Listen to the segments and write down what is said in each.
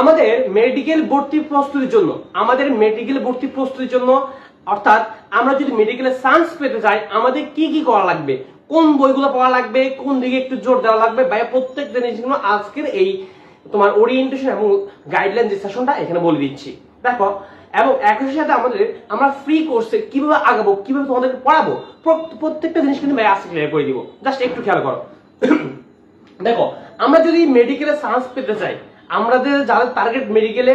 আমাদের মেডিকেল ভর্তি প্রস্তুতির জন্য, আমাদের মেডিকেল ভর্তি প্রস্তুতির জন্য, অর্থাৎ আমরা যদি মেডিকেলে চান্স পেতে চাই, আমাদের কি কি করা লাগবে? কোন বইগুলো পড়া লাগবে? কোন দিকে একটু জোর দেওয়া লাগবে? বা প্রত্যেক জিনিসগুলো আজকের এই তোমার ওরিয়েন্টেশন এবং গাইডলাইন যে সেশনটা এখানে বলে দিচ্ছি। দেখো, এবং একই সাথে আমাদের, আমরা ফ্রি কোর্সে কীভাবে আগাবো, কীভাবে তোমাদেরকে পড়াবো প্রত্যেকটা জিনিস কিন্তু ভাই আজকে ক্লিয়ার করে দিব। জাস্ট একটু খেয়াল করো। দেখো, আমরা যদি মেডিকেলে চান্স পেতে চাই আমাদের যাদের টার্গেট মেডিকেলে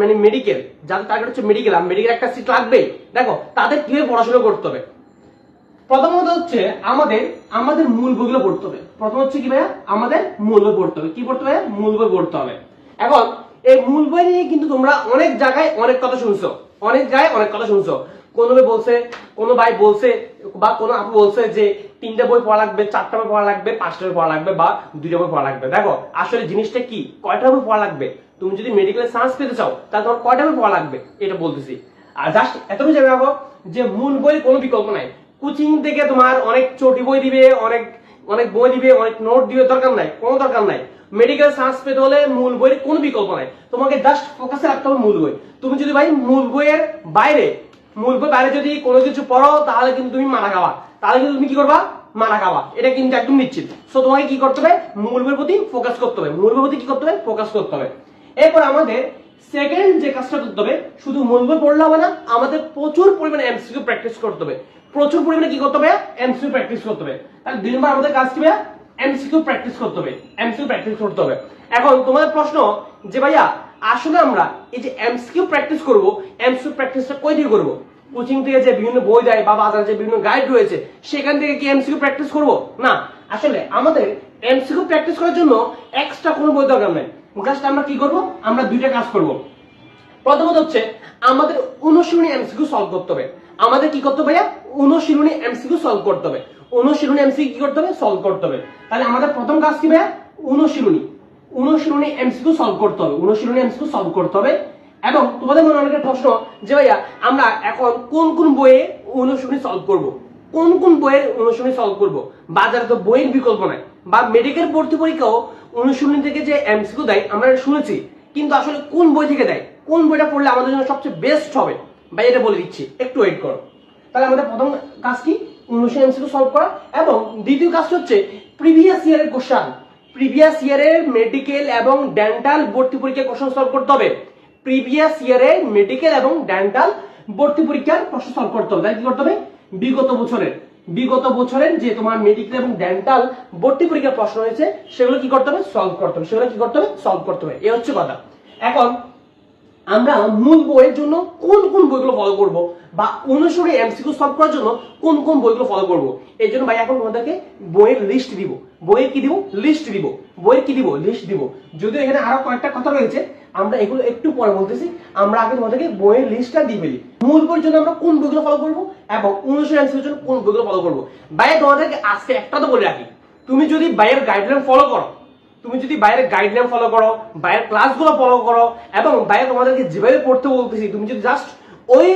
মানে মেডিকেল যাদের টার্গেট হচ্ছে মেডিকেল মেডিকেল একটা সিট লাগবে দেখো, তাদের কীভাবে পড়াশোনা করতে হবে? প্রথমত হচ্ছে আমাদের আমাদের মূল বইগুলো পড়তে হবে। প্রথম হচ্ছে কি ভাইয়া? আমাদের মূল বই পড়তে হবে। কি পড়তে হবে? মূল বই পড়তে হবে। এখন, এই মূল বই নিয়ে কিন্তু তোমরা অনেক জায়গায় অনেক কথা শুনছো। অনেক জায়গায় অনেক কথা শুনছো। কোনো বলছে, কোনো ভাই বলছে, বা কোনো আপু বলছে যে তিনটা বই পড়া লাগবে, চারটা বই পড়া লাগবে, পাঁচটা বই পড়া লাগবে বা দুইটা বই পড়া লাগবে। দেখো, আসলে জিনিসটা কি? কয়টা বই পড়া লাগবে? তুমি যদি মেডিকেলে চান্স পেতে চাও, তাহলে তোমার কয়টা বই পড়া লাগবে? এটা বলতেছি। আর জাস্ট এতটুকু জায়গা রাখো যে মূল বই কোনো বিকল্প নাই। কোচিং থেকে তোমার অনেক চটি বই দিবে, অনেক অনেক বই দিবে, অনেক নোট দিবে, দরকার নাই, কোনো দরকার নাই। মেডিকেল সায়েন্স পেতে হলে মূল বইয়ের কোনো বিকল্প নাই। তোমাকে জাস্ট ফোকাসে রাখতে হবে মূল বই। তুমি যদি ভাই মূল বইয়ের বাইরে মূল বই বাইরে যদি কোনো কিছু পড়ো, তাহলে কিন্তু তুমি মারা খাওয়া তাহলে কিন্তু তুমি কি করবা? মারা খাওয়া এটা কিন্তু একদম নিশ্চিত। সো তোমাকে কি করতে হবে? মূল বইয়ের প্রতি ফোকাস করতে হবে। মূল বইয়ের প্রতি কি করতে হবে? ফোকাস করতে হবে। এরপর আমাদের সেকেন্ড যে কাজটা করতে হবে, শুধু মূল বই পড়লে হবে না, আমাদের প্রচুর পরিমাণে এমসিকিউ প্র্যাকটিস করতে হবে। প্রচুর পরিমাণে কি করতে হবে? এমসিকিউ প্র্যাকটিস করতে হবে। তাহলে দুই নম্বর আমাদের কাজ কি ভাইয়া? এমসিকিউ প্র্যাকটিস করতে হবে। এমসিকিউ প্র্যাকটিস করতে হবে। এখন তোমাদের প্রশ্ন যে ভাইয়া, আসলে আমরা এই যে এমসিকিউ প্র্যাকটিস করব এমসিকিউ প্র্যাকটিসটা কই দিয়ে করব? কোচিং থেকে যে বিভিন্ন বই দেয় বা বাজারে যে বিভিন্ন গাইড রয়েছে, সেখান থেকে কি এমসিকিউ প্র্যাকটিস করব? না। আসলে আমাদের এমসিকিউ প্র্যাকটিস করার জন্য এক্সট্রা কোনো বই দরকার নেই। জাস্ট আমরা কি করব? আমরা দুইটা কাজ করব। প্রথমত হচ্ছে, আমাদের অনুশীলনী এমসিকিউ সলভ করতে হবে। আমাদের কি করতে হবে অনুশীলনী এমসিকিউ সলভ করতে হবে। অনুশীলনী এমসিকিউ কি করতে হবে? সলভ করতে হবে। তাহলে আমাদের প্রথম কাজ কি ভাইয়া? অনুশীলনী। অনুশীলনী এমসিকিউ সলভ করতে হবে। অনুশীলনী এমসিকিউ সলভ করতে হবে। এবং তোমাদের মনে অনেকের প্রশ্ন যে ভাইয়া, আমরা এখন কোন কোন বইয়ে অনুশীলনী সলভ করব? কোন কোন বইয়ের অনুশীলনী সলভ করব? বাজারে তো বইয়ের বিকল্প নাই। বা মেডিকেল ভর্তি পরীক্ষাও অনুশীলনী থেকে যে এমসিকিউ দেয়, আমরা শুনেছি। কিন্তু আসলে কোন বই থেকে দেয়? কোন বইটা পড়লে আমাদের জন্য সবচেয়ে বেস্ট হবে? বা এটা বলে দিচ্ছি। একটু ওয়েট করো। তাহলে আমাদের প্রথম কাজ কি? অনুশীলন এমসিকিউ সলভ করা। এবং দ্বিতীয় কাজটা হচ্ছে প্রিভিয়াস ইয়ারের কোশ্চান প্রিভিয়াস ইয়ারের মেডিকেল এবং ডেন্টাল ভর্তি পরীক্ষার কোশ্চেন সলভ করতে হবে। প্রিভিয়াস ইয়ারে মেডিকেল এবং ডেন্টাল ভর্তি পরীক্ষার প্রশ্ন সলভ করতে হবে। তাই কি করতে হবে? বিগত বছরের। বিগত বছরের যে তোমার মেডিকেল এবং ডেন্টাল ভর্তি পরীক্ষার প্রশ্ন হয়েছে সেগুলো কি করতে হবে? সলভ করতে হবে। সেগুলো কি করতে হবে? সলভ করতে হবে। এ হচ্ছে কথা। এখন আমরা মূল বইয়ের জন্য কোন কোন বইগুলো ফলো করব বা অনুসরণে এমসিকিউ সলভ করার জন্য কোন কোন বইগুলো ফলো করব। এর জন্য ভাই, এখন তোমাদেরকে বইয়ের লিস্ট দিব। বইয়ের কি দিব? লিস্ট দিব। বইয়ের কি দিব? লিস্ট দিব। যদিও এখানে আরও কয়েকটা কথা রয়েছে, আমরা এগুলো একটু পরে বলতেছি। আমরা আগে তোমাদেরকে বইয়ের লিস্টটা দিয়ে ফেলি। মূল বইয়ের জন্য আমরা কোন বইগুলো ফলো করব এবং অনুসরণ এমসিকিউর জন্য কোন বইগুলো ফলো করব। ভাই তোমাদেরকে আজকে একটা তো বলে রাখি। তুমি যদি বাইয়ের গাইডলাইন ফলো করো তুমি যদি বাইরের গাইডলাইন ফলো করো, বাইরের ক্লাসগুলো ফলো করো, এবং বাইরে তোমাদেরকে যেভাবে পড়তে বলতেছি, তুমি যদি জাস্ট ওই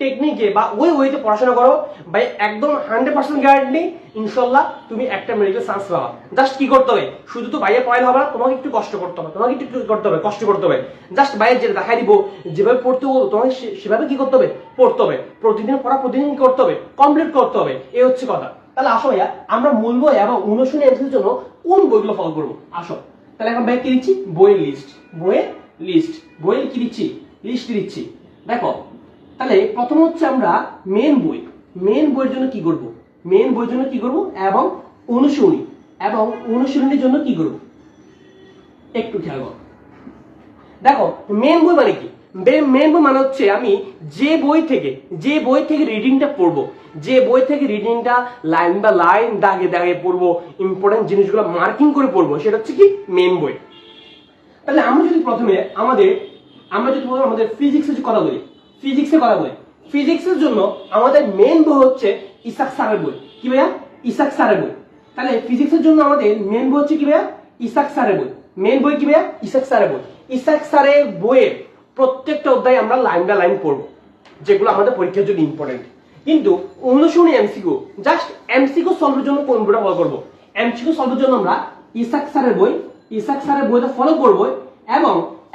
টেকনিকে বা ওই ওইতে পড়াশোনা করো, ভাই একদম হান্ড্রেড পার্সেন্ট গ্যারান্টি ইনশাল্লাহ তুমি একটা মেডিকেল চান্স পাবা। জাস্ট কি করতে হবে? শুধু তো বাইরে পড়ালে হবে না, তোমাকে একটু কষ্ট করতে হবে, তোমাকে একটু করতে হবে? কষ্ট করতে হবে। জাস্ট বাইরে যেটা দেখাই দিব, যেভাবে পড়তে বলব তোমাকে সেভাবে কি করতে হবে? পড়তে হবে। প্রতিদিন পড়া প্রতিদিন কি করতে হবে কমপ্লিট করতে হবে। এই হচ্ছে কথা। তাহলে আসো ভাইয়া, আমরা মূল বই এবং অনুশীলনী এমসির জন্য কোন বইগুলো ফলো করব? আসো। তাহলে এখন ভাই কি দিচ্ছি? বইয়ের লিস্ট বইয়ের লিস্ট বইয়ের কি দিচ্ছি? লিস্ট দিচ্ছি। দেখো, তাহলে প্রথম হচ্ছে আমরা মেন বই। মেন বইয়ের জন্য কি করব? মেন বইয়ের জন্য কি করব? এবং অনুশীলনী। এবং অনুশীলনীর জন্য কি করব? একটু খেয়াল করো। দেখো মেন বই মানে কি? মেন মানে হচ্ছে আমি যে বই থেকে, যে বই থেকে রিডিংটা পড়ব, যে বই থেকে রিডিংটা লাইন বা লাইন দাগে দাগে পড়ব ইম্পর্টেন্ট জিনিসগুলো মার্কিং করে পড়ব, সেটা হচ্ছে কি মেন বই। তাহলে আমরা যদি প্রথমে আমাদের, আমরা যদি প্রথমে আমাদের ফিজিক্সের যে কথা বলি ফিজিক্সের কথা বলি ফিজিক্সের জন্য আমাদের মেন বই হচ্ছে ইসাক স্যারের বই। কি ভাইয়া? ইসাক স্যারের বই। তাহলে ফিজিক্সের জন্য আমাদের মেন বই হচ্ছে কি ভাইয়া? ইসাক স্যারের বই। মেন বই কি ভাইয়া? ইসাক স্যারের বই। ইসাক স্যারের বইয়ের প্রত্যেকটা অধ্যায় আমরা লাইন বাই লাইন পড়ব, যেগুলো আমাদের পরীক্ষার জন্য ইম্পর্টেন্ট কিন্তু অনুশীলনী এমসিকিউ জাস্ট এমসিকিউ সলভের জন্য কোন বইটা ফলো করব? এমসিকিউ সলভের জন্য আমরা ইসাক স্যারের বই, ইসাক স্যারের বইটা ফলো করব এবং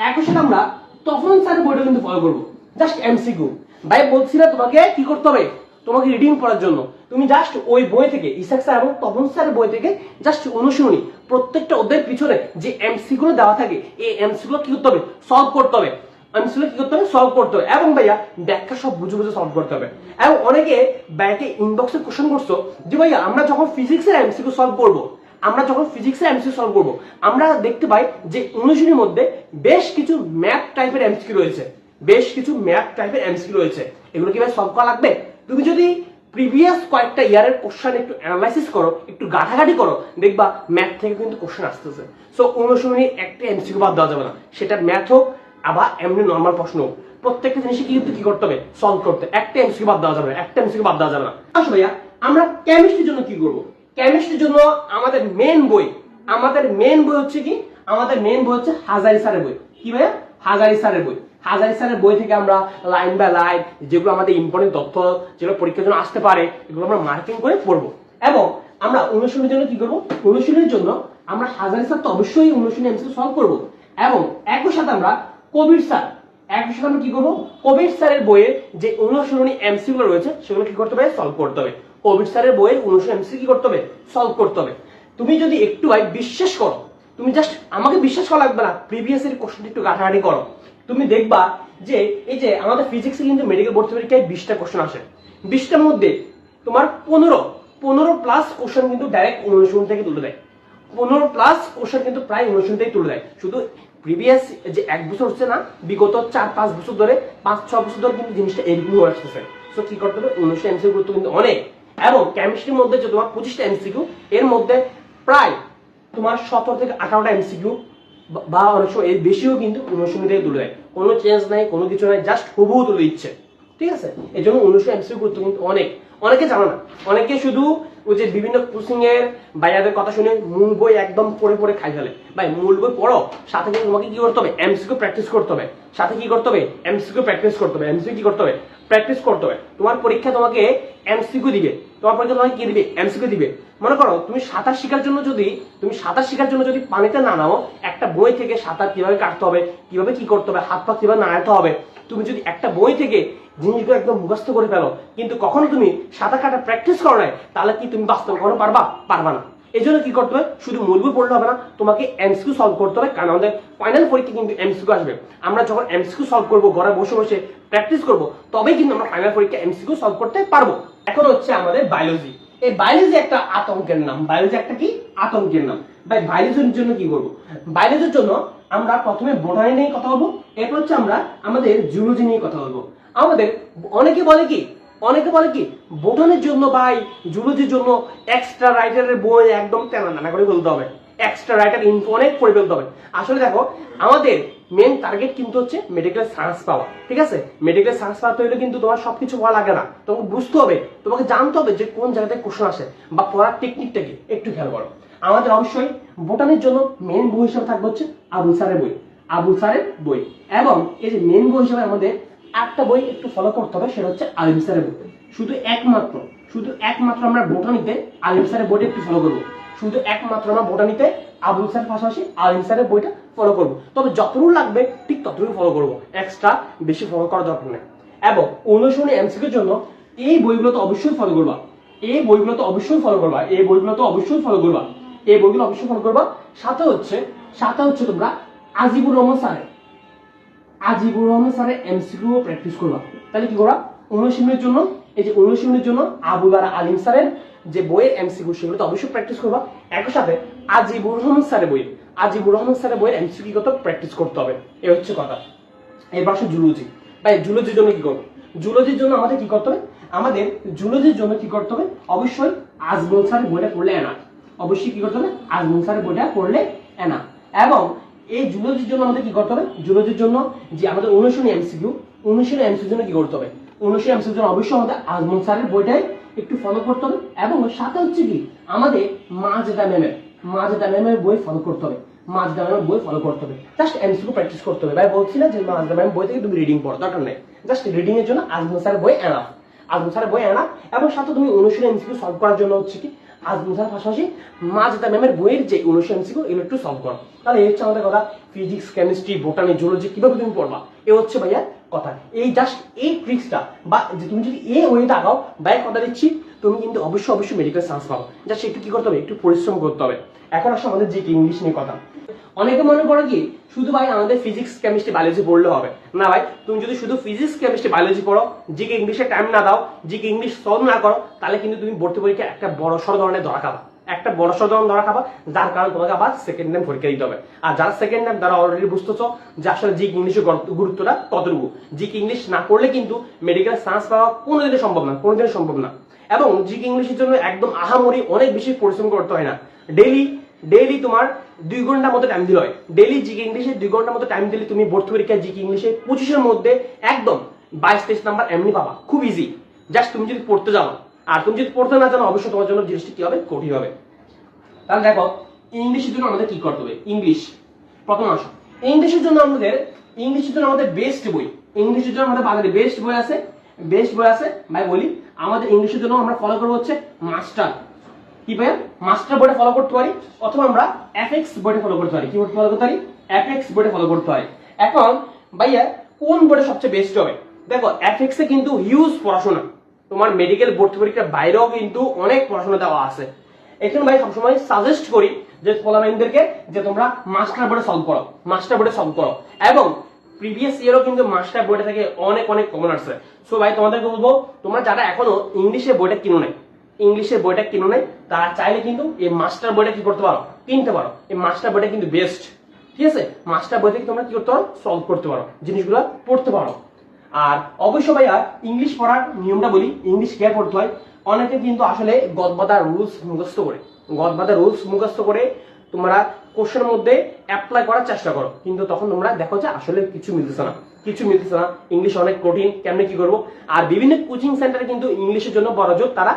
একই সাথে আমরা তখন স্যারের বইটা কিন্তু ফলো করব জাস্ট এমসিকিউ। ভাই, বলছি না তোমাকে, কি করতে হবে? তোমাকে রিডিং পড়ার জন্য। তুমি জাস্ট ওই বই থেকে, ইসাক স্যার এবং তপন স্যারের বই থেকে জাস্ট অনুশীলনী, প্রত্যেকটা অধ্যায়ের পিছনে যে এমসি গুলো দেওয়া থাকে, এই এমসি গুলো কি করতে হবে? সলভ করতে হবে। গুলো কি করতে হবে? সলভ করতে হবে। এবং ভাইয়া, ব্যাখ্যা সব বুঝে বুঝে সলভ করতে হবে। এবং অনেকে ব্যাকে ইনবক্সে কোশ্চেন করছ যে, ভাইয়া, আমরা যখন ফিজিক্সের এমসিকিউ সলভ করব, আমরা যখন ফিজিক্সের এমসিকিউ সলভ করব, আমরা দেখতে পাই যে অনুশীলনীর মধ্যে বেশ কিছু ম্যাথ টাইপের এমসিকিউ রয়েছে। বেশ কিছু ম্যাথ টাইপের এমসিকিউ রয়েছে। এগুলো কি ভাই সলভ করা লাগবে? তুমি যদি প্রিভিয়াস কয়েকটা ইয়ারের কোশ্চেন একটু অ্যানালাইসিস করো, একটু গাঠাগাঠি করো, দেখবা ম্যাথ থেকে কিন্তু কোশ্চেন আসতেছে। সো অনুশীলনী একটা এমসিকিউ বাদ দেওয়া যাবে না। সেটা ম্যাথ হোক আবার এমনি নর্মাল প্রশ্ন। প্রত্যেকটা জিনিসে কিন্তু কি করতে হবে? সলভ করতে। একটা এমসিকিউ বাদ দেওয়া যাবে না, একটা এমসিকিউ বাদ দেওয়া যাবে না। আসো ভাইয়া, আমরা কেমিস্ট্রির জন্য কি করব? কেমিস্ট্রির জন্য আমাদের মেন বই, আমাদের মেন বই হচ্ছে কি? আমাদের মেন বই হচ্ছে হাজারি স্যারের বই। কি ভাইয়া? হাজারি স্যারের বই। হাজারি স্যারের বই থেকে আমরা লাইন বাই লাইন যেগুলো আমাদের ইম্পর্টেন্ট তথ্য, যেগুলো পরীক্ষার জন্য আসতে পারে, এগুলো আমরা মার্কিং করে পড়ব। এবং আমরা অনুশীলনের জন্য কি করব? অনুশীলনের জন্য আমরা হাজারি স্যার তো অবশ্যই অনুশীলন এমসিকিউ সলভ করব। এবং একই সাথে আমরা কবির স্যার। একই সাথে আমরা কি করব? কবির স্যারের বইয়ে যে অনুশীলনী এমসি গুলো রয়েছে, সেগুলো কি করতে হবে? সলভ করতে হবে। কবির স্যারের বইয়ের অনুশীলন এমসি কি করতে হবে? সলভ করতে হবে। তুমি যদি একটু ভাই বিশ্বাস করো, তুমি জাস্ট আমাকে বিশ্বাস করা লাগবে না প্রিভিয়াস এর কোশ্চেন একটু ঘাটাঘাটি করো। তুমি দেখবা যে, এই যে আমাদের ফিজিক্সে কিন্তু মেডিকেল ভর্তি পরীক্ষায় বিশটা কোশ্চেন আসে। বিশটার মধ্যে তোমার পনেরো পনেরো প্লাস কোশ্চেন কিন্তু ডাইরেক্ট অনুশীলন থেকে তুলে দেয়। পনেরো প্লাস কোশ্চেন কিন্তু প্রায় অনুশীলন থেকে তুলে দেয়। শুধু প্রিভিয়াস যে এক বছর হচ্ছে না, বিগত চার, পাঁচ বছর ধরে, পাঁচ ছ বছর ধরে কিন্তু জিনিসটা এরকমই আসতেছে। সো কি করতে হবে? অনুশীলন এমসিকিউ গুরুত্ব কিন্তু অনেক। এবং কেমিস্ট্রির মধ্যে যে তোমার পঁচিশটা এমসিকিউ এর মধ্যে প্রায় তোমার সতেরো থেকে আঠারোটা এমসিকিউ বা অনেক সময় এর বেশিও কিন্তু অনুশীলনী থেকে তুলে দেয়। কোনো চেঞ্জ নাই, কোনো কিছু নাই জাস্ট হুবহু তুলে দিচ্ছে। ঠিক আছে? এই জন্য অনুশীলন এমসিকিউ গুরুত্ব কিন্তু অনেক। অনেকে জানো না। অনেকে শুধু ওই যে বিভিন্ন কোচিং এর বাইয়াদের কথা শুনে মূল বই একদম পড়ে পড়ে খাই ফেলে। ভাই, মূল বই পড়ো, সাথে কিন্তু তোমাকে কি করতে হবে? এমসিকিউ প্র্যাকটিস করতে হবে। সাথে কি করতে হবে? এমসিকিউ প্র্যাকটিস করতে হবে। এমসিকিউ কি করতে হবে? প্র্যাকটিস করতে হবে। তোমার পরীক্ষা তোমাকে এমসিকিউ দিবে। তোমার পরীক্ষা তোমাকে কি দিবে? এমসিকিউ দিবে। মনে করো, তুমি সাঁতার শেখার জন্য যদি, তুমি সাঁতার শেখার জন্য যদি পানিতে না নাও, একটা বই থেকে সাঁতার কীভাবে কাটতে হবে, কীভাবে কি করতে হবে হাত পা কীভাবে নাড়াতে হবে, তুমি যদি একটা বই থেকে জিনিসগুলো একদম মুখস্থ করে ফেলো কিন্তু কখনো তুমি সাঁতার কাটা প্র্যাকটিস করো নাই, তাহলে কি তুমি বাস্তবে কখনো পারবা পারবা না। এই জন্য কি করতে হবে শুধু মূল পড়লে হবে না, তোমাকে এমসিকিউ সলভ করতে হবে। কারণ আমাদের ফাইনাল পরীক্ষা কিন্তু এমসিকিউ আসবে। আমরা যখন এমসিকিউ সলভ করব, ঘরে বসে বসে প্র্যাকটিস করব, তবেই কিন্তু আমরা ফাইনাল পরীক্ষা এমসিকিউ সলভ করতে পারব। এখন হচ্ছে আমাদের বায়োলজি এই বায়োলজি একটা আতঙ্কের নাম। বায়োলজি একটা কি? আতঙ্কের নাম। ভাই বায়োলজির জন্য কি করব? বায়োলজির জন্য আমরা প্রথমে বোটানি নিয়ে কথা বলব, এরপর হচ্ছে আমরা আমাদের জুলজি নিয়ে কথা বলব। আমাদের অনেকে বলে কি, অনেকে বলে কি বোটানের জন্য ভাই জুলজির জন্য এক্সট্রা রাইটারের বই একদম তেনা নানা করে ফেলতে হবে। এক্সট্রা রাইটার ইনফো অনেক পড়ে ফেলতে হবে। আসলে দেখো, আমাদের মেন টার্গেট কিন্তু হচ্ছে মেডিকেল সায়েন্স পাওয়া, ঠিক আছে? মেডিকেল সায়েন্স পাওয়াতে হলে কিন্তু তোমার সবকিছু পড়া লাগে না। তোমাকে বুঝতে হবে, তোমাকে জানতে হবে যে কোন জায়গাতে কোশ্চেন আসে, বা পড়ার টেকনিকটা কি, একটু খেয়াল করো। আমাদের অবশ্যই বোটানির জন্য মেন বই হিসেবে থাকবে হচ্ছে আবুল স্যারের বই, আবুল স্যারের বই। এবং এই যে মেন বই হিসেবে আমাদের একটা বই একটু ফলো করতে হবে, সেটা হচ্ছে আলিম স্যারের বই। শুধু একমাত্র শুধু একমাত্র আমরা বোটানিতে আলিম স্যারের বইটা একটু ফলো করব। শুধু একমাত্র আমরা বোটানিতে আবুল স্যার পাশাপাশি আলিম স্যারের বইটা ফলো করব। তবে যতটুকু লাগবে ঠিক ততটুকু ফলো করব এক্সট্রা বেশি ফলো করার দরকার নেই। এবং অনুশীলনী এমসিকিউর জন্য এই বইগুলো তো অবশ্যই ফলো করবা, এই বইগুলো তো অবশ্যই ফলো করবা, এই বইগুলো তো অবশ্যই ফলো করবা। এই বইগুলো অবশ্যই ফলো করবা। সাথে হচ্ছে সাথে হচ্ছে তোমরা আজিবুর রহমান স্যারের। আজিবুর রহমান স্যারের এমসিকিউ প্র্যাকটিস করবা। তাহলে কি করবা? অনুশীলনের জন্য, এই যে অনুশীলনের জন্য আবুল আর আলিম স্যারের যে বইয়ের এমসিকিউ, সেগুলো তো অবশ্যই প্র্যাকটিস করবা। একই সাথে আজিবুর রহমান স্যারের বই আজিবুর রহমান স্যারের বইয়ের এমসিকিউ কত প্র্যাকটিস করতে হবে। এই হচ্ছে কথা। এরপর আসে জুলজি ভাই জুলজির জন্য কি করব? জুলজির জন্য আমাদের কি করতে হবে? আমাদের জুলজির জন্য কি করতে হবে? অবশ্যই আজমল স্যারের বইটা পড়লে এনা অবশ্যই কি করতে হবে? আজমল স্যারের বইটা পড়লে এনা। এবং এই জুলজির জন্য আমাদের কি করতে হবে? জুলজির জন্য যে আমাদের অনুশীলনী এমসিকিউ অনুশীলনী এমসিকিউর জন্য কি করতে হবে? অনুশীলনী এমসিকিউর জন্য অবশ্যই আমাদের আজমল স্যারের বইটাই একটু ফলো করতে হবে। এবং সাথে হচ্ছে কি? আমাদের মাজেদা ম্যামের মাজেদা ম্যামের বই ফলো করতে হবে। মাজেদা ম্যামের বই ফলো করতে হবে। জাস্ট এমসিকিউ প্র্যাকটিস করতে হবে। ভাই বলছি না যে মাজেদা ম্যামের বই থেকে তুমি রিডিং পড়ো দরকার নেই। জাস্ট রিডিং এর জন্য আজমল স্যারের বই এনাফ আজমল স্যারের বই এনা। এবং সাথে তুমি অনুশীলনী এমসিকিউ সলভ করার জন্য হচ্ছে কি? আজ বোঝার পাশাপাশি মাজদা ম্যামের বইয়ের যে অনুশীলন ছিল, এগুলো একটু সলভ করো। তাহলে এই হচ্ছে আমাদের কথা ফিজিক্স কেমিস্ট্রি বোটানি জুলজি কীভাবে তুমি পড়বা? এ হচ্ছে ভাইয়া কথা। এই জাস্ট এই ট্রিক্সটা বা যে তুমি যদি এই ওয়েটা আগাও ভাইয়া কথা দিচ্ছি, তুমি কিন্তু অবশ্যই অবশ্যই মেডিকেল সায়েন্স পাবো। জাস্ট একটু কি করতে হবে? একটু পরিশ্রম করতে হবে। এখন আসলে আমাদের যে ইংলিশ নিয়ে কথা। অনেকে মনে করে কি, শুধু ভাই আমাদের ফিজিক্স কেমিস্ট্রি বায়োলজি পড়লে হবে। না ভাই, তুমি যদি শুধু ফিজিক্স কেমিস্ট্রি বায়োলজি পড়ো জিকে ইংলিশে টাইম না দাও জিকে ইংলিশ সলভ না করো, তাহলে কিন্তু তুমি ভর্তি পরীক্ষা একটা বড় সড় ধরনের ধরা খাবা। একটা বড় ধরনের ধরা খাবা, যার কারণে তোমাকে আবার সেকেন্ড টাইম পরীক্ষা দিতে হবে। আর যারা সেকেন্ড টাইম তারা অলরেডি বুঝতেছো যে আসলে জিক ইংলিশের গুরুত্বটা কতটুকু জিক ইংলিশ না করলে কিন্তু মেডিকেল সায়েন্স পাওয়া কোনোদিনই সম্ভব না কোনোদিনই সম্ভব না। এবং জিক ইংলিশের জন্য একদম আহামরি অনেক বেশি পরিশ্রম করতে হয় না। ডেইলি ডেইলি তোমার দুই ঘণ্টার মতো টাইম দিলে হয়। ডেইলি জিকে ইংলিশে দুই ঘণ্টার মতো টাইম দিলে তুমি ভর্তি পরীক্ষায় জিকে ইংলিশে পঁচিশের মধ্যে একদম বাইশ তেইশ নাম্বার এমনি পাবা। খুব ইজি জাস্ট তুমি যদি পড়তে যাও, আর তুমি যদি পড়তে না জানো, অবশ্যই তোমার জন্য জিনিসটা কি হবে? কঠিন হবে। তাহলে দেখো ইংলিশের জন্য আমাদের কি করতে হবে? ইংলিশ প্রথম অংশ। ইংলিশের জন্য আমাদের ইংলিশের জন্য আমাদের বেস্ট বই। ইংলিশের জন্য আমাদের বাজারে বেস্ট বই আছে। বেস্ট বই আছে, ভাই বলি, আমাদের ইংলিশের জন্য আমরা ফলো করব হচ্ছে মাস্টার কি ভাইয়া? মাস্টার বোর্ডে ফলো করতে পারি? অথবা আমরা এফএক্স বোর্ডে ফলো করতে পারি। কি বোর্ডে ফলো করতে পারি? এফএক্স বোর্ডে ফলো করতে পারি। এখন, ভাইয়া, কোন বোর্ডে সবচেয়ে বেস্ট হবে? দেখো এফএক্স এ কিন্তু হিউজ পড়াশোনা। তোমার মেডিকেল পরীক্ষার বাইরেও কিন্তু অনেক পড়াশোনা দেওয়া আছে। এখানে ভাই সবসময় সাজেস্ট করি যে ফলামাইনদেরকে যে তোমরা মাস্টার বোর্ডে সলভ করো। মাস্টার বোর্ডে সলভ করো। এবং প্রিভিয়াস ইয়ারও কিন্তু মাস্টার বোর্ডে থেকে অনেক অনেক কমন আসছে সো ভাই, তোমাদেরকে বলব, তোমরা যারা এখনও ইংলিশের বইটা কিনো নাই ইংলিশের বইটা কিনো নাই, তারা চাইলে কিন্তু এই মাস্টার বইটা কি করতে পারো? কিনতে পারো। এই মাস্টার বইটা কিন্তু বেস্ট ঠিক আছে? মাস্টার বই থেকে তোমরা কি করতে পারো? সলভ করতে পারো, জিনিসগুলো পড়তে পারো। আর অবশ্য ভাইয়া, ইংলিশ পড়ার নিয়মটা বলি, ইংলিশ কে পড়তে হয়? অনেকে কিন্তু আসলে গদবাদা রুলস মুখস্থ করে। গদবাদা রুলস মুখস্থ করে তোমরা কোশ্চেনের মধ্যে অ্যাপ্লাই করার চেষ্টা করো। কিন্তু তখন তোমরা দেখো যে আসলে কিছু মিলতেছে না। কিছু মিলতেছে না। ইংলিশ অনেক কঠিন, কেমনে কি করব? আর বিভিন্ন কোচিং সেন্টারে কিন্তু ইংলিশের জন্য বড় জোর তারা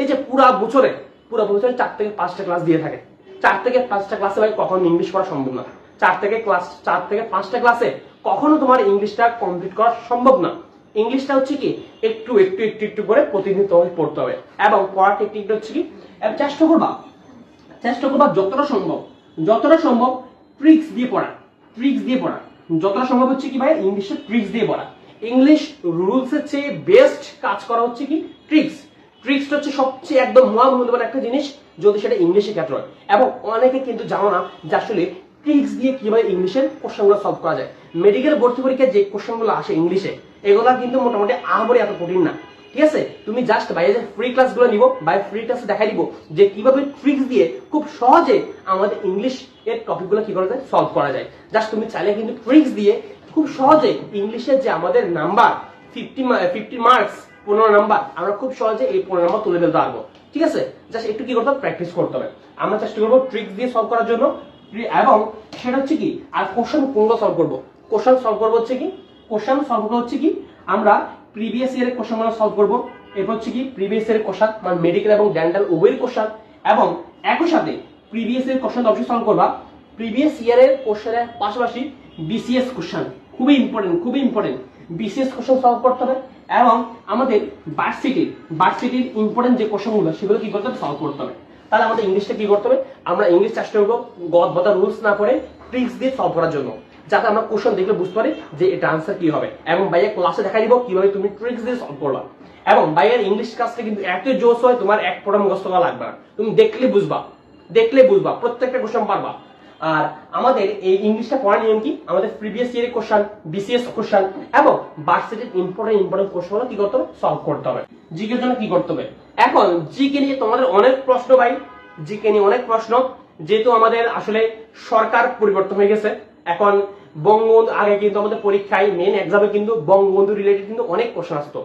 এই যে পুরা বছরে পুরা বছরে চার থেকে পাঁচটা ক্লাস দিয়ে থাকে। চার থেকে পাঁচটা ক্লাসে ভাই কখনো ইংলিশ পড়া সম্ভব না। চার থেকে ক্লাস চার থেকে পাঁচটা ক্লাসে কখনো তোমার ইংলিশটা কমপ্লিট করা সম্ভব না। ইংলিশটা হচ্ছে কি, একটু একটু একটু একটু করে প্রতিদিন তোমাকে পড়তে হবে। এবং পড়ার টেকনিকটা হচ্ছে কি চেষ্টা করবা। চেষ্টা করবা যতটা সম্ভব যতটা সম্ভব ট্রিক্স দিয়ে পড়া ট্রিক্স দিয়ে পড়া। যতটা সম্ভব হচ্ছে কি ভাই ইংলিশে ট্রিক্স দিয়ে পড়া। ইংলিশ রুলসের চেয়ে বেস্ট কাজ করা হচ্ছে কি ট্রিক্স ট্রিক্সটা হচ্ছে সবচেয়ে একদম মহামূল্যবান একটা জিনিস, যদি সেটা ইংলিশে ক্ষেত্রে হয়। এবং অনেকে কিন্তু জানো না যে আসলে ট্রিক্স দিয়ে কীভাবে ইংলিশের কোশ্চেনগুলো সলভ করা যায়। মেডিকেল ভর্তি পরীক্ষায় যে কোশ্চেনগুলো আসে ইংলিশে এগুলা কিন্তু মোটামুটি আহামরি এত কঠিন না। ঠিক আছে? তুমি জাস্ট বাইরে ফ্রি ক্লাসগুলো নিব বাই ফ্রি ক্লাসে দেখাই দিব যে কীভাবে ট্রিক্স দিয়ে খুব সহজে আমাদের ইংলিশ এর টপিকগুলো কি করা যায় সলভ করা যায়। জাস্ট তুমি চাইলে কিন্তু ট্রিক্স দিয়ে খুব সহজে ইংলিশের যে আমাদের নাম্বার ফিফটি ফিফটি মার্কস পনেরো নাম্বার, আমরা খুব সহজে এই পনেরো নাম্বার তুলে ফেলতে পারব। ঠিক আছে? জাস্ট একটু কি করতে হবে? প্র্যাকটিস করতে হবে। আমরা চেষ্টা করব ট্রিক্স দিয়ে সলভ করার জন্য। এবং সেটা হচ্ছে কি, আর কোশ্চেন কোনগুলো সলভ করব? কোশ্চেন সলভ করব হচ্ছে কি কোশ্চেন সলভ করব হচ্ছে কি, আমরা প্রিভিয়াস ইয়ারের কোশ্চেনগুলো সলভ করব। এরপর হচ্ছে কি প্রিভিয়াস ইয়ারের কোশ্চেন মানে মেডিকেল এবং ডেন্টাল উভয়ের কোশ্চেন এবং একই সাথে প্রিভিয়াস ইয়ারের কোশ্চেন অবশ্যই সলভ করবা। প্রিভিয়াস ইয়ারের কোশ্চেনের পাশাপাশি বিসিএস কোশ্চেন খুবই ইম্পর্টেন্ট খুবই ইম্পর্টেন্ট বিসিএস কোশ্চেন সলভ করতে হবে। এবং আমাদের ভার্সিটির ভার্সিটির ইম্পর্টেন্ট যে কোশ্চেনগুলো সেগুলো কি করতে হবে? সলভ করতে হবে। তাহলে আমাদের ইংলিশটা কি করতে হবে? আমরা ইংলিশ চেষ্টা করব, গদ রুলস না পড়ে ট্রিক্স দিয়ে সলভ করার জন্য। যাতে আমরা কোশ্চেন দেখলে বুঝতে পারি যে এটা আনসার কি হবে। এবং ভাইয়া ক্লাসে দেখাই দিব, কীভাবে তুমি ট্রিক্স দিয়ে সলভ করবা এবং ভাইয়ের ইংলিশ ক্লাসটা কিন্তু এত জোশ হয়, তোমার এক পড়া মুখস্থ করা লাগবে না। তুমি দেখলে বুঝবা দেখলে বুঝবা, প্রত্যেকটা কোশ্চেন পারবা। আর আমাদের এই ইংলিশটা পড়ার নিয়ম কি? আমাদের প্রিভিয়াস ইয়ারের কোশ্চেন বিসিএস কোশ্চেন এবং ভার্সিটির ইম্পর্টেন্ট ইম্পর্টেন্ট কোশ্চেনগুলো কি করতে হবে? সলভ করতে হবে। জিকের জন্য কি করতে হবে? এখন জিকে নিয়ে তোমাদের অনেক প্রশ্ন ভাই। জিকে নিয়ে অনেক প্রশ্ন। যেহেতু আমাদের আসলে সরকার পরিবর্তন হয়ে গেছে, এখন বঙ্গবন্ধু, আগে কিন্তু আমাদের পরীক্ষায় মেন এক্সামে কিন্তু বঙ্গবন্ধু রিলেটেড কিন্তু অনেক কোশ্চেন আসতো।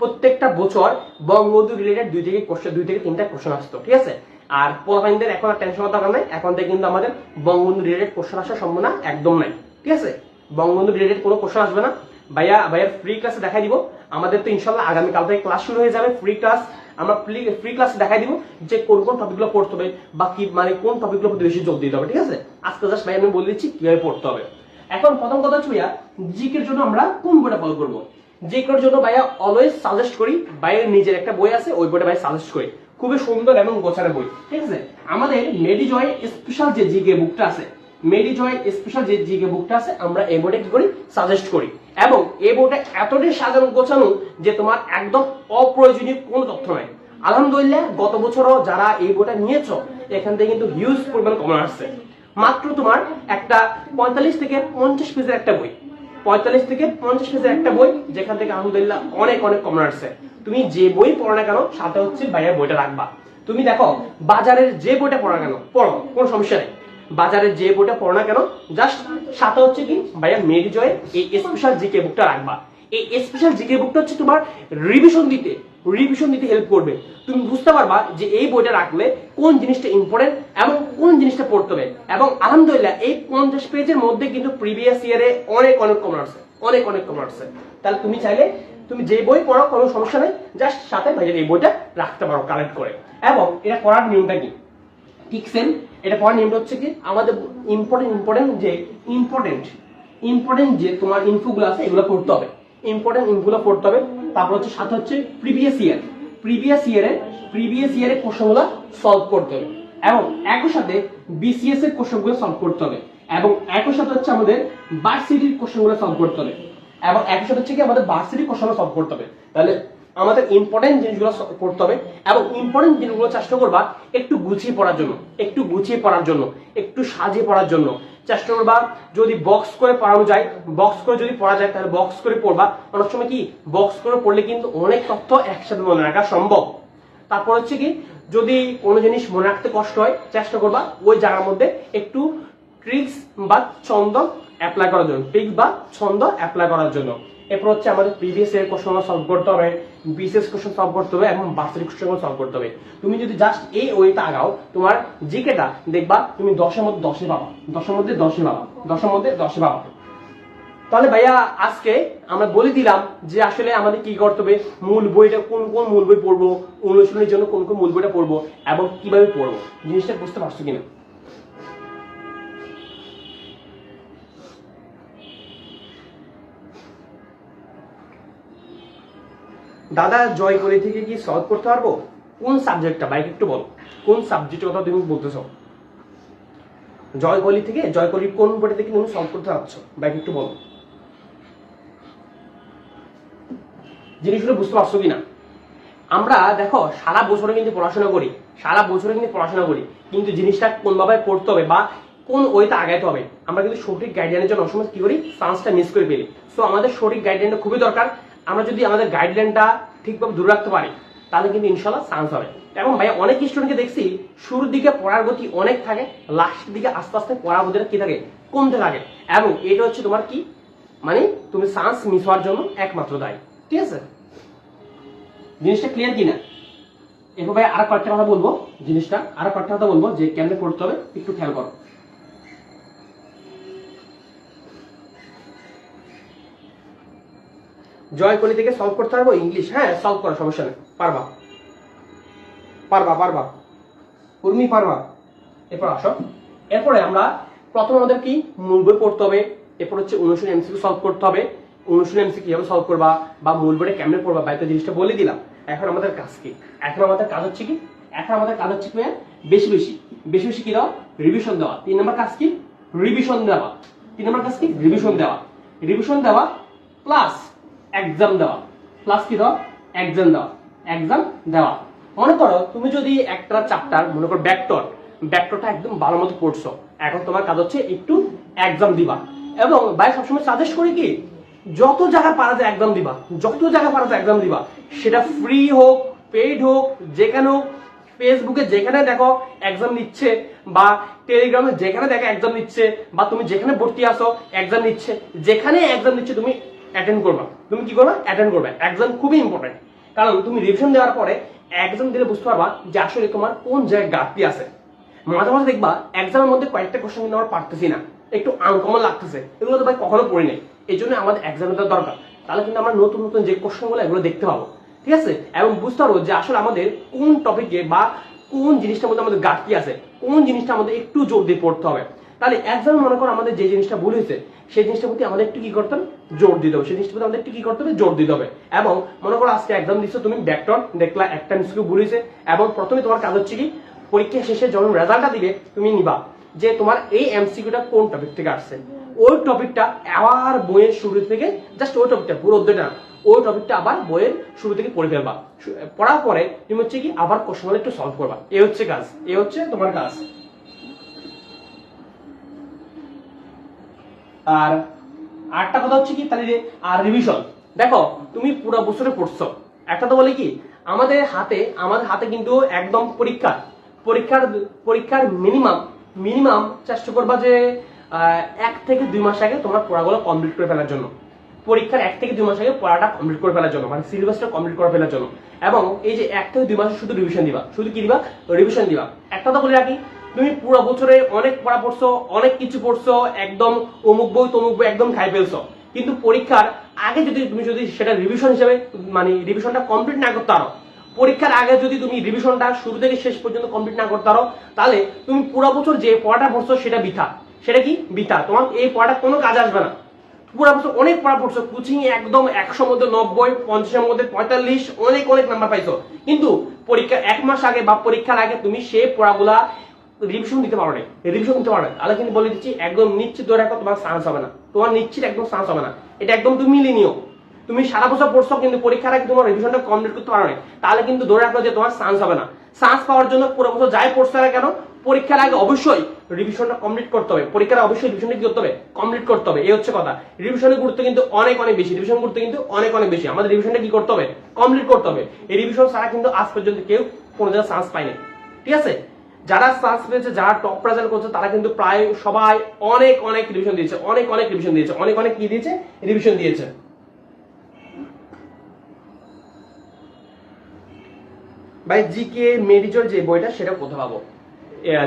প্রত্যেকটা বছর বঙ্গবন্ধু রিলেটেড দুই থেকে কোশ্চেন দুই থেকে তিনটা কোশ্চেন আসতো, ঠিক আছে? আর পোলাপাইনদের এখন আর টেনশন দরকার নাই। এখন থেকে কিন্তু আমাদের বঙ্গবন্ধু রিলেটেড কোশ্চেন আসার সম্ভাবনা একদম নাই। ঠিক আছে? বঙ্গবন্ধু রিলেটেড কোনো কোশ্চেন আসবে না। ভাইয়া, ভাইয়ার ফ্রি ক্লাসে দেখাই দিব। আমাদের তো ইনশাল্লাহ আগামীকাল থেকে ক্লাস শুরু হয়ে যাবে ফ্রি ক্লাস আমরা ফ্রি ক্লাসে দেখাই দিব যে কোন কোন টপিকগুলো পড়তে হবে বা কি মানে কোন টপিকগুলো প্রতি বেশি জোর দিতে হবে। ঠিক আছে? আজকে জাস্ট ভাই আমি বলে দিচ্ছি কীভাবে পড়তে হবে। এখন প্রথম কথা হচ্ছে ভাইয়া জিকের জন্য আমরা কোন বইটা ফলো করব? জিকের জন্য ভাইয়া অলওয়েজ সাজেস্ট করি, ভাইয়ের নিজের একটা বই আছে, ওই বইটা ভাই সাজেস্ট করি। খুবই সুন্দর এবং গোছানো বই, ঠিক আছে? আমাদের মেডিজয় স্পেশাল যে জিকে বুকটা আছে মেডিজয় স্পেশাল যে জিকে বুকটা আছে, আমরা এই বইটা কি করি? সাজেস্ট করি। এবং এই বইটা এতটাই সাজানো গোছানো যে তোমার একদম অপ্রয়োজনীয় কোনো তথ্য নাই। আলহামদুলিল্লাহ, গত বছরও যারা এই বইটা নিয়েছো, এখান থেকে কিন্তু হিউজ পরিমাণ কমন আসছে। মাত্র তোমার একটা পঁয়তাল্লিশ থেকে পঞ্চাশ পেজের একটা বই, পঁয়তাল্লিশ থেকে পঞ্চাশ পেজের একটা বই, যেখান থেকে আলহামদুলিল্লাহ অনেক অনেক কমন আসছে। তুমি যে বই পড়ো না কেন, সাথে হচ্ছে বাইরের বইটা রাখবা। তুমি দেখো, বাজারের যে বইটা পড়ো কেন, পড়ো, কোনো সমস্যা নেই। বাজারের যে বইটা পড়ো না কেন জাস্ট সাথে হচ্ছে কি ভাইয়া মেরি জয় এই স্পেশাল জিকে বুকটা রাখবা। এই স্পেশাল জিকে বুকটা হচ্ছে তোমার রিভিশন দিতে রিভিশন দিতে হেল্প করবে। তুমি বুঝতে পারবা যে এই বইটা রাখলে কোন জিনিসটা ইম্পর্টেন্ট এবং কোন জিনিসটা পড়তে হবে। এবং আলহামদুলিল্লাহ, এই পঞ্চাশ পেজের মধ্যে কিন্তু প্রিভিয়াস ইয়ারে অনেক অনেক কমন আসছে অনেক অনেক কমন আসছে তাহলে তুমি চাইলে তুমি যে বই পড়ো, কোনো সমস্যা নেই জাস্ট সাথে ভাইয়ের এই বইটা রাখতে পারো কালেক্ট করে। এবং এটা পড়ার নিয়মটা কি? ঠিক সেম এটা পড়ার নিয়মটা হচ্ছে কি, আমাদের ইম্পর্টেন্ট ইম্পর্টেন্ট যে ইম্পর্টেন্ট ইম্পর্টেন্ট যে তোমার ইনফোগুলো আছে, এগুলো পড়তে হবে। ইম্পর্টেন্ট ইনফোগুলো পড়তে হবে। তারপর হচ্ছে সাথে হচ্ছে প্রিভিয়াস ইয়ার প্রিভিয়াস ইয়ারে প্রিভিয়াস ইয়ারের কোশ্চেনগুলো সলভ করতে হবে। এবং একই সাথে বিসিএস এর কোশ্চেনগুলো সলভ করতে হবে। এবং একই সাথে হচ্ছে আমাদের ভার্সিটির কোশ্চেনগুলো সলভ করতে হবে। এবং একই সাথে হচ্ছে কি আমাদের ভার্সিটির কোশ্চেনগুলো সলভ করতে হবে। তাহলে আমাদের ইম্পর্টেন্ট জিনিসগুলো পড়তে হবে এবং ইম্পর্টেন্ট জিনিসগুলো চেষ্টা করবা একটু গুছিয়ে পড়ার জন্য, একটু গুছিয়ে পড়ার জন্য, একটু সাজিয়ে পড়ার জন্য। চেষ্টা করবা যদি বক্স করে পড়ানো যায় বক্স করে যদি পড়া যায় তাহলে বক্স করে পড়বা। অনেক সময় কি বক্স করে পড়লে কিন্তু অনেক তথ্য একসাথে মনে রাখা সম্ভব। তারপর হচ্ছে কি যদি কোনো জিনিস মনে রাখতে কষ্ট হয়, চেষ্টা করবা ওই জায়গার মধ্যে একটু ট্রিক্স বা ছন্দ অ্যাপ্লাই করার জন্য। ট্রিক্স বা ছন্দ অ্যাপ্লাই করার জন্য। এরপর হচ্ছে আমাদের প্রিভিয়াস এর কোশ্চেন সলভ করতে হবে বিসিএস কোশ্চেন সলভ করতে হবে এবং বার্ষিক কোশ্চেন সলভ করতে হবে। তুমি যদি জাস্ট এই ওয়েতে আগাও, তোমার জিকেটা দেখবা, তুমি দশের মধ্যে দশে পাবা। দশের মধ্যে দশে পাবা। দশের মধ্যে দশে পাবা। তাহলে ভাইয়া, আজকে আমরা বলে দিলাম যে আসলে আমাদের কি করতে হবে, মূল বইটা কোন কোন মূল বই পড়ব, অনুশীলনের জন্য কোন কোন মূল বইটা পড়ব এবং কীভাবে পড়ব। জিনিসটা বুঝতে পারছ কিনা? দাদা, জয় করে থেকে কি সলভ করতে পারব? কোন সাবজেক্টটা বাইক একটু বলো। কোন সাবজেক্টের কথা তুমি বলতেছো? জয়কলি থেকে জয়কলির কোন বইটা থেকে তুমি সলভ করতে পারছ? বাইক একটু বলো। জিনিসগুলো বুঝতে পারছ কিনা? আমরা, দেখো, সারা বছরে কিন্তু পড়াশোনা করি। সারা বছরে কিন্তু পড়াশোনা করি। কিন্তু জিনিসটা কোনভাবে পড়তে হবে বা কোন ওইতে আগাইতে হবে, আমরা কিন্তু সঠিক গাইডলাইনের জন্য অসময় কি করি? চান্সটা মিস করে ফেলি। সো আমাদের সঠিক গাইডলাইনটা খুবই দরকার। আমরা যদি আমাদের গাইডলাইনটা ঠিকভাবে দূরে রাখতে পারি, তাহলে কিন্তু ইনশাল্লাহ চান্স হবে। এবং ভাই, অনেক স্টুডেন্টকে দেখছি, শুরুর দিকে পড়ার গতি অনেক থাকে লাস্টের দিকে আস্তে আস্তে পড়ার গতিটা কি থাকে? কমতে থাকে। এবং এটা হচ্ছে তোমার কি? মানে তুমি চান্স মিস হওয়ার জন্য একমাত্র দায়ী। ঠিক আছে? জিনিসটা ক্লিয়ার কিনা? এরপর ভাই, আর কয়েকটা কথা বলব। জিনিসটা, আর কয়েকটা কথা বলব যে কেমনে পড়তে হবে, একটু খেয়াল করো। জয় কলি থেকে সলভ করতে পারব? ইংলিশ হ্যাঁ সলভ করার সমস্যা নেই। পারবা। পারবা পারবা। উর্মি, পারবা। এরপর আসো। এরপরে আমরা প্রথম আমাদের কি? মূল বই পড়তে হবে। এরপর হচ্ছে অনুশীলন এমসিকিউ সলভ করতে হবে। অনুশীলন এমসিকিউ কীভাবে সলভ করবা বা মূল বইটা কেমনে পড়বা বাইতে জিনিসটা বলে দিলাম। এখন আমাদের কাজ কি? এখন আমাদের কাজ হচ্ছে কি? এখন আমাদের কাজ হচ্ছে কি? বেশি বেশি। বেশি বেশি কি দেওয়া রিভিশন দেওয়া। তিন নম্বর কাজ কি? রিভিশন দেওয়া। তিন নম্বর কাজ কি? রিভিশন দেওয়া। রিভিশন দেওয়া প্লাস এক্সাম দেওয়া। প্লাস কি দেওয়া? এক্সাম দেওয়া। এক্সাম দেওয়া। মনে করো, তুমি যদি একটা চ্যাপ্টার মনে করো ব্যাকটর ব্যাকটরটা একদম ভালো মতো পড়ছো। এখন তোমার কাজ হচ্ছে একটু এক্সাম দিবা। এবং ভাই, সবসময় সাজেস্ট করি কি, যত জায়গা পারা যায় এক্সাম দিবা। যত জায়গা পারা যায় এক্সাম দিবা। সেটা ফ্রি হোক পেইড হোক, যেখানে হোক ফেসবুকে যেখানে দেখো এক্সাম নিচ্ছে বা টেলিগ্রামে যেখানে দেখো এক্সাম নিচ্ছে বা তুমি যেখানে ভর্তি আসো এক্সাম নিচ্ছে। যেখানে এক্সাম নিচ্ছে, তুমি অ্যাটেন্ড করবা। তুমি কি করবে? অ্যাটেন্ড করবে। এক্সাম খুবই ইম্পর্টেন্ট কারণ তুমি রিভিশন দেওয়ার পরে এক্সাম দিলে বুঝতে পারবা যে আসলে তোমার কোন জায়গায় ঘাটতি আছে। মাঝে মাঝে দেখবা এক্সামের মধ্যে কয়েকটা কোশ্চেন কিন্তু আমরা পারতেছি না। একটু আনকমন লাগতেছে। এগুলো তো ভাই কখনো পড়ি নাই। এই জন্য আমাদের এক্সাম দেওয়া দরকার। তাহলে কিন্তু আমরা নতুন নতুন যে কোশ্চেনগুলো এগুলো দেখতে পাবো। ঠিক আছে? এবং বুঝতে পারব যে আসলে আমাদের কোন টপিকে বা কোন জিনিসটার মধ্যে আমাদের ঘাটতি আছে। কোন জিনিসটা আমাদের একটু জোর দিয়ে পড়তে হবে। তাহলে একজন মনে করো আমাদের যে জিনিসটা ভুল হয়েছে, সেই জিনিসটার প্রতি আমাদের একটু কি করতে হবে? জোর দিতে হবে সেই জিনিসটার প্রতি আমাদের একটু কি করতে হবে? জোর দিতে হবে এবং মনে করো আজকে এক্সাম দিচ্ছ তুমি ব্যাকটন দেখলা একটা মিসকে ভুল এবং প্রথমে তোমার কাজ হচ্ছে কি? পরীক্ষা শেষে যখন রেজাল্টটা দিবে তুমি নিবা যে তোমার এই এমসিকিউটা কোন টপিক থেকে আসছে। ওই টপিকটা আবার বইয়ের শুরু থেকে জাস্ট ওই টপিকটা পুরো অধ্যায়টা না, ওই টপিকটা আবার বইয়ের শুরু থেকে পড়ে ফেলবা। পড়ার পরে তুমি হচ্ছে কি? আবার কোশ্চেন একটু সলভ করবা। এ হচ্ছে কাজ এ হচ্ছে তোমার কাজ। আর আরেকটা কথা হচ্ছে কি, তাহলে আর রিভিশন দেখো, তুমি পুরো বছরে পড়ছো। একটা তো বলে কি, আমাদের হাতে আমাদের হাতে কিন্তু একদম পরীক্ষা। পরীক্ষার পরীক্ষার মিনিমাম মিনিমাম চেষ্টা করবা যে এক থেকে দুই মাস আগে তোমার পড়াগুলো কমপ্লিট করে ফেলার জন্য। পরীক্ষার এক থেকে দুই মাস আগে পড়াটা কমপ্লিট করে ফেলার জন্য মানে সিলেবাসটা কমপ্লিট করে ফেলার জন্য। এবং এই যে এক থেকে দুই মাসে শুধু রিভিশন দিবা। শুধু কি দিবা? রিভিশন দিবা। একটা তো বলে রাখি তুমি পুরো বছরে অনেক পড়া পড়ছো, অনেক কিছু পড়ছো, একদম অমুক বই, তমুক বই একদম খাই ফেলছো। কিন্তু পরীক্ষার আগে যদি তুমি যদি সেটা রিভিশন হিসেবে মানে রিভিশনটা কমপ্লিট না করতে পারো, পরীক্ষার আগে যদি তুমি রিভিশনটা শুরু থেকে শেষ পর্যন্ত কমপ্লিট না করতে পারো, তাহলে তুমি পুরো বছর যে পড়াটা পড়ছো সেটা বৃথা। সেটা কি? বৃথা। তোমার এই পড়াটা কোনো কাজ আসবে না। পুরো বছর অনেক পড়া পড়ছো কোচিং একদম একশো মধ্যে নব্বই, পঞ্চাশের মধ্যে পঁয়তাল্লিশ, অনেক অনেক নাম্বার পাইছো। কিন্তু পরীক্ষা এক মাস আগে বা পরীক্ষার আগে তুমি সেই পড়াগুলা রিভিশন দিতে পারো না রিভিশন দিতে পারো না তাহলে কিন্তু বলে দিচ্ছি, একদম নিশ্চিত ধরে রাখো, তোমার চান্স হবে না। তোমার নিশ্চিত একদম চান্স হবে না। এটা একদম তুমি মিলিয়ে নিও। তুমি সারা বছর পড়ছো, কিন্তু পরীক্ষার আগে তোমার রিভিশনটা কমপ্লিট করতে পারো না তাহলে কিন্তু ধরে রাখো যে তোমার চান্স হবে না। চান্স পাওয়ার জন্য পুরো বছর যাই পড়ছে না কেন, পরীক্ষার আগে অবশ্যই রিভিশনটা কমপ্লিট করতে হবে। পরীক্ষার অবশ্যই রিভিশনটা কি করতে হবে? কমপ্লিট করতে হবে। এই হচ্ছে কথা। রিভিশনের গুরুত্ব কিন্তু অনেক অনেক বেশি। রিভিশন গুরুত্ব কিন্তু অনেক অনেক বেশি। আমাদের রিভিশনটা কি করতে হবে? কমপ্লিট করতে হবে। এই রিভিশন ছাড়া কিন্তু আজ পর্যন্ত কেউ কোনো জায়গায় চান্স পায়নি। ঠিক আছে? যারা চান্স পেয়েছে, যারা টপ রেজাল্ট করছে, তারা কিন্তু প্রায় সবাই অনেক অনেক রিভিশন দিয়েছে, অনেক অনেক রিভিশন দিয়েছে, অনেক অনেক কি দিয়েছে? রিভিশন দিয়েছে। ভাই জিকে মেডিচর যে বইটা, সেটা কোথায় পাবো?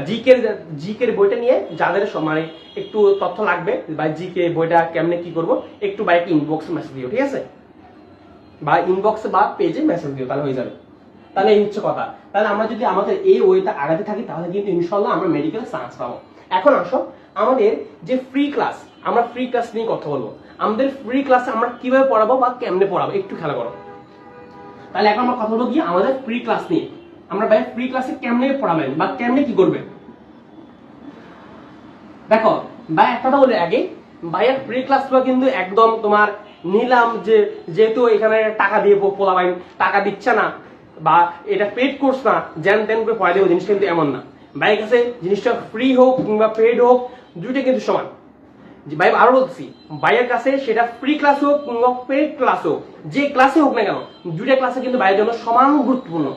জিকে জিকে বইটা নিয়ে যাদের মানে একটু তথ্য লাগবে বা জিকে বইটা কেমনে কি করব, একটু বাইক ইনবক্স মেসেজ দিও, ঠিক আছে? বা ইনবক্সে বা পেজে মেসেজ দিও, তাহলে হয়ে যাবে। তাহলে এই হচ্ছে কথা। তাহলে আমরা যদি আমাদের এই ওইটা আগাতে থাকি, তাহলে কিন্তু ইনশাল্লাহ আমরা মেডিকেল সায়েন্স পাবো। এখন আসো, আমাদের যে ফ্রি ক্লাস আমরা ফ্রি ক্লাস নিয়ে কথা বলব। আমাদের ফ্রি ক্লাসে আমরা কীভাবে পড়াবো বা কেমনে পড়াবো, একটু খেলা করো। তাহলে এখন আমরা কথা বলব কি আমাদের ফ্রি ক্লাস নিয়ে। আমরা ভাই ফ্রি ক্লাসে কেমনে পড়াবেন বা কেমনে কি করবেন? দেখো, ভাই একটা কথা বলে আগে। ভাইয়ের ফ্রি ক্লাসগুলো কিন্তু একদম তোমার নিলাম যে, যেহেতু এখানে টাকা দিয়ে পোলাবাইন টাকা দিচ্ছে না। বা এটা পেড কোর্স না জ্যান ত্যান করে পড়া দেবো জিনিস কিন্তু এমন না। ভাইয়ের কাছে জিনিসটা ফ্রি হোক কিংবা পেড হোক, দুইটা কিন্তু সমান। ভাই আরও বলছি, ভাইয়ের কাছে সেটা ফ্রি ক্লাস হোক কিংবা পেড ক্লাস হোক, যে ক্লাসে হোক না কেন, দুইটা ক্লাসে কিন্তু ভাইয়ের জন্য সমান গুরুত্বপূর্ণ।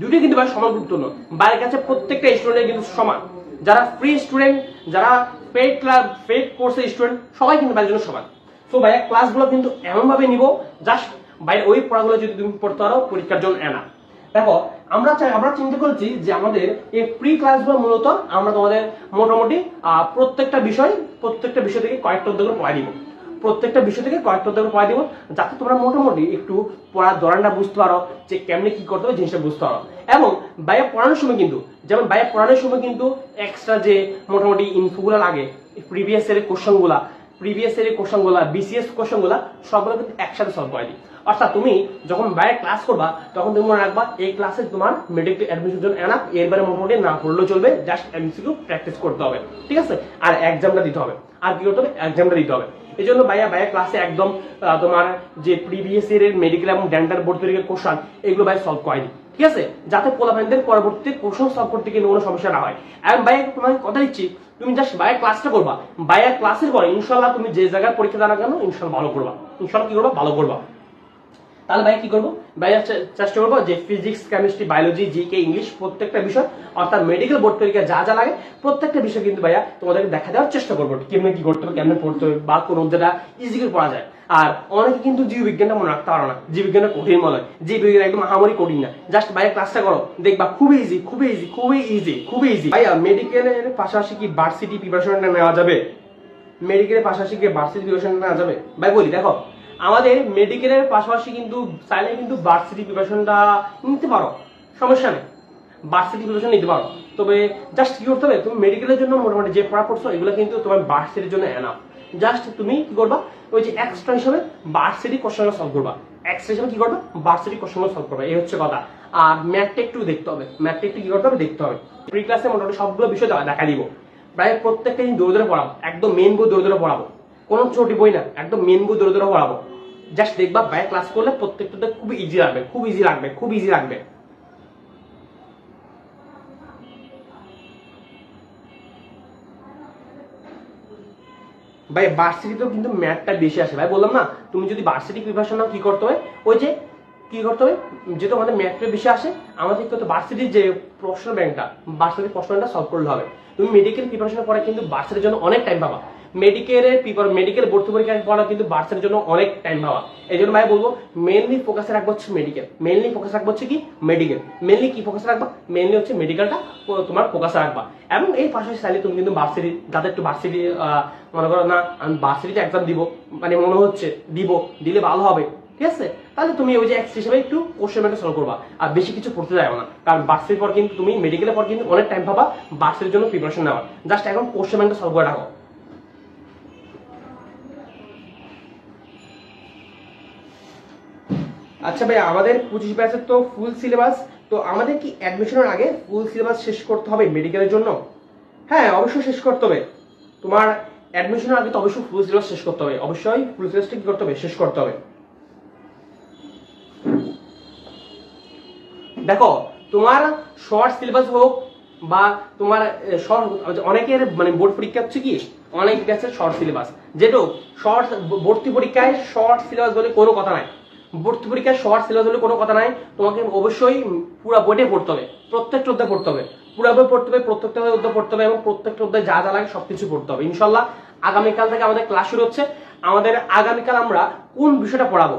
দুইটা কিন্তু ভাই সমান গুরুত্বপূর্ণ। ভাইয়ের কাছে প্রত্যেকটা স্টুডেন্ট কিন্তু সমান। যারা ফ্রি স্টুডেন্ট যারা পেড ক্লাস পেড কোর্সের স্টুডেন্ট সবাই কিন্তু ভাইয়ের জন্য সমান। সো ভাইয়া ক্লাসগুলো কিন্তু এমন ভাবে নিব জাস্ট ভাই ওই পড়াগুলো যদি তুমি পড়তে পারো, পরীক্ষার জন্য এনা। দেখো, আমরা চাই, আমরা চিন্তা করেছি যে আমাদের এই প্রি ক্লাসগুলো মূলত আমরা তোমাদের মোটামুটি প্রত্যেকটা বিষয় প্রত্যেকটা বিষয় থেকে কয়েকটা উদ্যোগ পড়াই দিব। প্রত্যেকটা বিষয় থেকে কয়েকটা উদ্যোগ পড়াই দিব, যাতে তোমরা মোটামুটি একটু পড়ার ধরনটা বুঝতে পারো যে কেমনে কি করতে হবে জিনিসটা বুঝতে পারো। এবং বাইরে পড়ানোর সময় কিন্তু, যেমন বাইরে পড়ানোর সময় কিন্তু এক্সট্রা যে মোটামুটি ইনফোগুলো লাগে প্রিভিয়াস এর কোশ্চেনগুলা প্রিভিয়াস এর কোশ্চেনগুলা বিসিএস কোশ্চেনগুলা সবগুলো কিন্তু একসাথে সলভ করে দিই। অর্থাৎ তুমি যখন বাইরে ক্লাস করবা, তখন তুমি মনে রাখবা, এই ক্লাসে তোমার মেডিকেল অ্যাডমিশন জন্য এনাফ এরবারে মোটামুটি না পড়লেও চলবে জাস্ট এমসিকিউ প্র্যাকটিস করতে হবে, ঠিক আছে? আর এক্সামটা দিতে হবে। আর কি করতে হবে? এক্সামটা দিতে হবে। এই জন্য ভাইয়া ভাইয়া ক্লাসে একদম তোমার যে প্রিভিয়াস এর মেডিকেল এবং ডেন্টাল বোর্ড তৈরি কোশ্চেন এগুলো ভাই সলভ করে দিই, ঠিক আছে? যাতে পোলাপাইনদের পরবর্তীতে কোশ্চেন সলভ করতে গিয়ে কোনো সমস্যা না হয়। এবং ভাইয়া তোমাকে কথা দিচ্ছি, তুমি জাস্ট বায়ের ক্লাসটা করবা। বায়ের ক্লাসের পরে ইনশাল্লাহ তুমি যে জায়গায় পরীক্ষা দাঁড়া কেন ইনশাল্লাহ ভালো করবা। ইনশাল্লাহ কি করবা? ভালো করবা। তাহলে ভাই কি করব? ভাই চেষ্টা করব যে physics chemistry biology GK English প্রত্যেকটা বিষয়, অর্থাৎ মেডিকেল বোর্ড পরীক্ষা যা যা লাগে, প্রত্যেকটা বিষয় কিন্তু ভাইয়া তোমাদেরকে দেখা দেওয়ার চেষ্টা করব। কেমনে কি করতে হবে, কেমনে পড়তে হবে, বা কোন অধ্যায়টা ইজি করে পড়া যায়। আর অনেকে কিন্তু জীববিজ্ঞানটা মনে রাখতে পারো না। জীববিজ্ঞানটা কঠিন মনে হয় জীববিজ্ঞান একদম আহামরি কঠিন না। জাস্ট ভাইয়া ক্লাসটা করো। দেখবা খুবই ইজি খুবই ইজি খুবই ইজি খুবই ইজি ভাইয়া মেডিকেলের পাশাপাশি কি ভার্সিটি প্রিপারেশনটা নেওয়া যাবে? মেডিকেলের পাশাপাশি কি ভার্সিটি প্রিপারেশন নেওয়া যাবে? ভাই বলি, দেখো। আমাদের মেডিকেলের পাশাপাশি কিন্তু চাইলে কিন্তু ভার্সিটি প্রিপারেশনটা নিতে পারো। সমস্যা নেই। ভার্সিটি প্রিপারেশন নিতে পারো। তবে জাস্ট কি করতে হবে? তুমি মেডিকেলের জন্য মোটামুটি যে পড়া পড়ছো, এগুলো কিন্তু তোমার ভার্সিটির জন্য এনাফ জাস্ট তুমি কি করবা? ওই যে এক্সট্রা হিসাবে ভার্সিটি কোশ্চেনগুলো সলভ করবা। এক্সট্রা হিসাবে কি করবা? ভার্সিটি কোশ্চেনগুলো সলভ করবা। এই হচ্ছে কথা। আর ম্যাথটা একটু দেখতে হবে। ম্যাথটা একটু কি করতে হবে? দেখতে হবে। প্রি ক্লাসে মোটামুটি সবগুলো বিষয় দেখা- দেখা দিব। প্রায় প্রত্যেকটা দিন দৌড়ে দৌড়ে পড়াবো। একদম মেন বই দৌড়ে দৌড়ে পড়াবো। কোনো ছোটি বই না। একদম মেন বই দৌড়ে দৌড়ে পড়াবো। জাস্ট দেখবা ভাই ক্লাস করলে প্রত্যেকটাতে খুব ইজি লাগবে, খুব ইজি লাগবে, খুব ইজি লাগবে। ভাই ভার্সিটিতেও কিন্তু ম্যাথটা বেশি আসে। ভাই, বললাম না, তুমি যদি ভার্সিটি প্রিপারেশন নাও, কি করতে হবে ওই যে, কি করতে হবে যেহেতু আমাদের ম্যাথটা বেশি আসে, আমাদের কি করতে ভার্সিটির যে প্রশ্ন ব্যাংকটা ভার্সিটির প্রশ্ন ব্যাংকটা সলভ করলে হবে। তুমি মেডিকেল প্রিপারেশন পরে কিন্তু ভার্সিটির জন্য অনেক টাইম পাবা। মেডিকেলের প্রিপার মেডিকেল ভর্তি পরীক্ষা পড়া কিন্তু ভার্সিটির জন্য অনেক টাইম পাবা এই জন্য ভাই বলব মেনলি ফোকাস রাখব হচ্ছে মেডিকেল মেনলি ফোকাস রাখব হচ্ছে কি? মেডিকেল মেনলি কি ফোকাস রাখবা? মেনলি হচ্ছে মেডিকেলটা তোমার ফোকাস রাখবা। এবং এই পাশাপাশি চাইলে তুমি কিন্তু ভার্সিটি যাদের একটু ভার্সিটি মনে করো না, আমি ভার্সিটিতে এক্সাম দিব মানে মনে হচ্ছে দিব, দিলে ভালো হবে, ঠিক আছে? তাহলে তুমি ওই যে এক্স হিসেবে একটু কোশ্চেন ব্যাংকটা সলভ করবা, আর বেশি কিছু পড়তে যাবে না। কারণ ভার্সিটির পর কিন্তু তুমি মেডিকেলের পর কিন্তু অনেক টাইম পাবা ভার্সিটির জন্য প্রিপারেশন নেওয়া জাস্ট এখন কোশ্চেন ব্যাংকটা সলভ করে রাখো। আচ্ছা ভাই, আমাদের পঁচিশ ব্যাচের তো ফুল সিলেবাস তো আমাদের কি অ্যাডমিশনের আগে ফুল সিলেবাস শেষ করতে হবে মেডিকেলের জন্য? হ্যাঁ অবশ্যই শেষ করতে হবে। তোমার অ্যাডমিশনের আগে তো অবশ্যই ফুল সিলেবাস শেষ করতে হবে। অবশ্যই ফুল সিলেবাসটা কি করতে হবে? শেষ করতে হবে। দেখো, তোমার শর্ট সিলেবাস হোক বা তোমার শর্ট অনেকের মানে বোর্ড পরীক্ষা হচ্ছে কি? অনেক ব্যাচের শর্ট সিলেবাস যেটা শর্ট ভর্তি পরীক্ষায় শর্ট সিলেবাস বলে কোনো কথা নাই। ভর্তি পরীক্ষায় শর্ট সিলেবাস বলে কোনো কথা নাই। তোমাকে অবশ্যই পুরো বইটে পড়তে হবে। প্রত্যেকটা অধ্যায় পড়তে হবে। পুরো বই পড়তে হবে, প্রত্যেকটা অধ্যায় পড়তে হবে এবং প্রত্যেকটা অধ্যায় যা যা লাগে সবকিছু পড়তে হবে। ইনশাল্লাহ আগামীকাল থেকে আমাদের ক্লাস শুরু হচ্ছে। আমাদের আগামীকাল আমরা কোন বিষয়টা পড়াবো?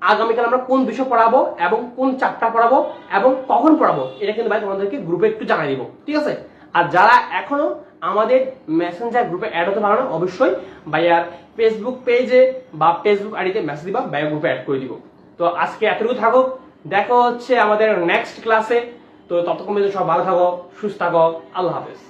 আগামীকাল আমরা কোন বিষয় পড়াবো এবং কোন চ্যাপ্টার পড়াবো এবং কখন পড়াবো? এটা কিন্তু ভাই তোমাদেরকে গ্রুপে একটু জানাই দিব। ঠিক আছে? আর যারা এখনও আমাদের মেসেঞ্জার গ্রুপে অ্যাড হতে পারো না, অবশ্যই ভাইয়ার ফেসবুক পেজে বা ফেসবুক আইডিতে মেসেজ দিবা, ভাইয়া গ্রুপে অ্যাড করে দিব। তো আজকে এতটুকু থাকুক। দেখো হচ্ছে আমাদের নেক্সট ক্লাসে তো ততক্ষণ পর্যন্ত সব ভালো থাকো, সুস্থ থাকো। আল্লাহ হাফেজ।